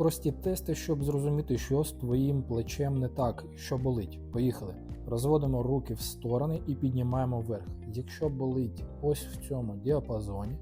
прості тести, щоб зрозуміти, що з твоїм плечем не так, що болить. Поїхали. Розводимо руки в сторони і піднімаємо вверх. Якщо болить ось в цьому діапазоні,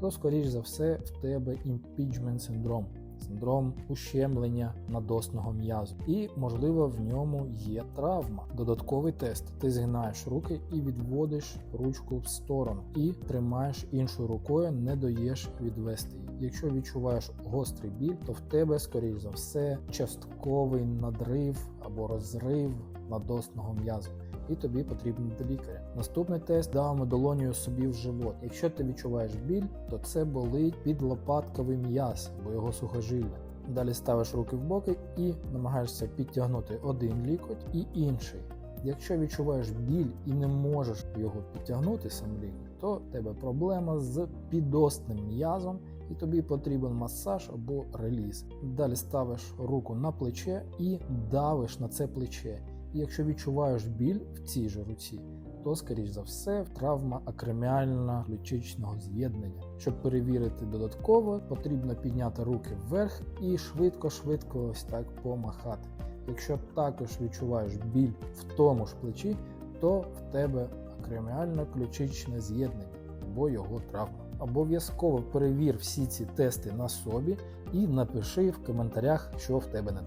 то скоріш за все в тебе імпічмент синдром, синдром ущемлення надосного м'язу. І, можливо, в ньому є травма. Додатковий тест: ти згинаєш руки і відводиш ручку в сторону, і тримаєш іншою рукою, не даєш відвести її. Якщо відчуваєш гострий біль, то в тебе, скоріш за все, частковий надрив або розрив надосного м'язу і тобі потрібно до лікаря. Наступний тест давимо долонію собі в живот. Якщо ти відчуваєш біль, то це болить під лопатковий м'яз або його сухожилля. Далі ставиш руки в боки і намагаєшся підтягнути один лікоть і інший. Якщо відчуваєш біль і не можеш його підтягнути сам лікоть, то тебе проблема з підосним м'язом і тобі потрібен масаж або реліз. Далі ставиш руку на плече і давиш на це плече. І якщо відчуваєш біль в цій же руці, то, скоріш за все, травма акроміально ключичного з'єднання. Щоб перевірити додатково, потрібно підняти руки вверх і швидко-швидко ось так помахати. Якщо також відчуваєш біль в тому ж плечі, то в тебе акроміально ключичне з'єднання або його травма. Обов'язково перевір всі ці тести на собі і напиши в коментарях, що в тебе не так.